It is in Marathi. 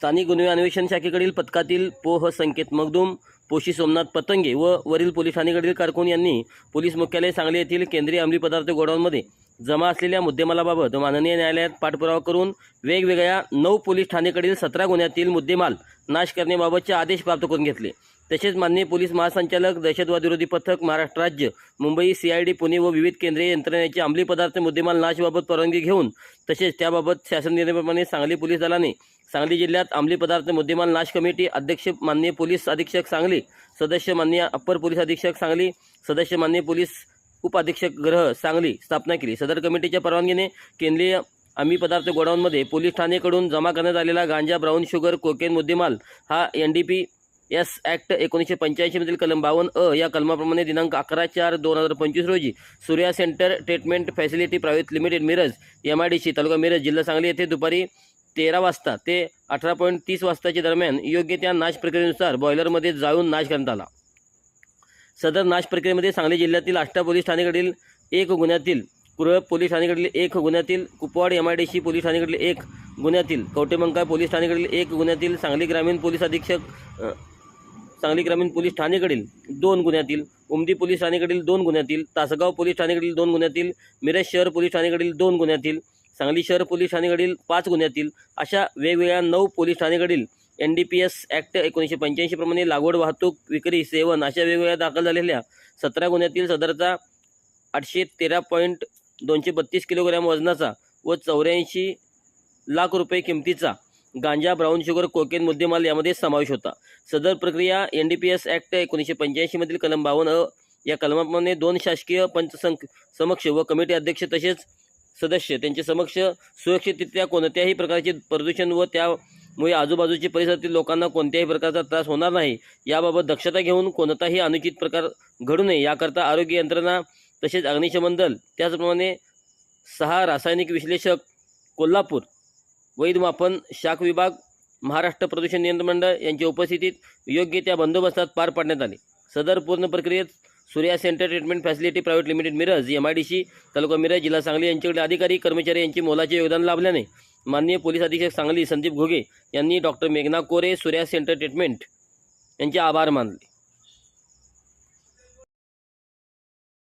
स्थानिक गुन्हे अन्वेषण शाखेकडील पथकातील पोह संकेत मगदूम पोशी सोमनाथ पतंगे व वरील पोलीस ठाणेकडील कारकून यांनी पोलीस मुख्यालय सांगली येथील केंद्रीय अंमली पदार्थ गोडाऊनमध्ये जमा असलेल्या मुद्देमालाबाबत माननीय न्यायालयात पाठपुरावा करून वेगवेगळ्या नऊ पोलीस ठाणेकडील सतरा गुन्ह्यातील मुद्देमाल नाश करण्याबाबतचे आदेश प्राप्त करून घेतले. तसेच माननीय पोलीस महासंचालक दहशतवाद विरोधी पथक महाराष्ट्र राज्य मुंबई सीआयडी पुणे व विविध केंद्रीय यंत्रणेचे अंमली पदार्थ मुद्देमाल नाशबाबत परवानगी घेऊन तसेच त्याबाबत शासन निर्णयाप्रमाणे सांगली पोलीस दलाने सांगली जिल्ह्यात अंमली पदार्थ मुद्देमाल नाश कमिटी अध्यक्ष माननीय पोलीस अधीक्षक सांगली सदस्य माननीय अप्पर पोलीस अधीक्षक सांगली सदस्य माननीय पोलीस उपअधीक्षक ग्रह सांगली स्थापना केली. सदर कमिटीच्या परवानगीने केंद्रीय अंमली पदार्थ गोडाऊनमध्ये पोलीस ठाणेकडून जमा करण्यात आलेला गांजा ब्राऊन शुगर कोकेन मुद्देमाल हा N D P S act एकोणीसशे पंच्याऐंशीमधील कलम बावन्न अ या कलमाप्रमाणे दिनांक अकरा चार दोन हजार पंचवीस रोजी Surya centre treatment facility private limited Miraj M I D C तालुका मिरज जिल्हा सांगली येथे दुपारी तेरा वाजता ते अठरा पॉईंट तीस वाजताच्या दरम्यान योग्य त्या नाश प्रक्रियेनुसार बॉयलरमध्ये जाळून नाश करण्यात आला. सदर नाश प्रक्रियेमध्ये सांगली जिल्ह्यातील आष्टा पोलीस ठाणेकडील एक गुन्ह्यातील कुरळ पोलीस ठाणेकडील एक गुन्ह्यातील Kupwad M I D C police ठाणेकडील एक गुन्ह्यातील कवटेमंका पोलीस ठाणेकडील एक गुन्ह्यातील सांगली ग्रामीण पोलीस अधीक्षक सांगली ग्रामीण पोलीस ठाणेकडील दोन गुन्ह्यातील उमदी पोलीस ठाणेकडील दोन गुन्ह्यातील तासगाव पोलीस ठाणेकडील दोन गुन्ह्यातील मिरज शहर पोलीस ठाणेकडील दोन गुन्ह्यातील सांगली शहर पोलीस ठाणेकडील पाच गुन्ह्यातील अशा वेगवेगळ्या नऊ police ठाणेकडील N D P S act एकोणीसशे पंच्याऐंशी प्रमाणे लागवड वाहतूक विक्री सेवन अशा वेगवेगळ्या दाखल झालेल्या सतरा गुन्ह्यातील सदरचा आठशे तेरा पॉईंट दोनशे बत्तीस किलोग्रॅम वजनाचा व चौऱ्याऐंशी लाख रुपये किमतीचा गांजा ब्राऊन शुगर कोकेन मुद्देमाल यामध्ये समावेश होता. सदर प्रक्रिया N D P S act एकोणीसशे पंच्याऐंशीमधील कलम बावन्न या कलमाप्रमाणे दोन शासकीय पंचसंख समक्ष व कमिटी अध्यक्ष तसेच सदस्य त्यांचे समक्ष सुरक्षितरित्या कोणत्याही प्रकारचे प्रदूषण व त्यामुळे आजूबाजूच्या परिसरातील लोकांना कोणत्याही प्रकारचा त्रास होणार नाही. याबाबत दक्षता घेऊन कोणताही अनुचित प्रकार घडू नये याकरता आरोग्य यंत्रणा तसेच अग्निशमन दल त्याचप्रमाणे सहा रासायनिक विश्लेषक कोल्हापूर वैध मापन शाख विभाग महाराष्ट्र प्रदूषण नियंत्रण मंडळ यांच्या उपस्थितीत योग्य त्या बंदोबस्तात पार पाडण्यात आले. सदर पूर्ण प्रक्रियेत Surya centre treatment facility private limited Miraj M I D C तालुका मिरज जिल्हा सांगली यांच्याकडे अधिकारी कर्मचारी यांचे मोलाचे योगदान लाभल्याने माननीय पोलीस अधीक्षक सांगली संदीप घोगे यांनी डॉक्टर मेघना कोरे सूर्या सेंटर ट्रीटमेंट यांचे आभार मानले.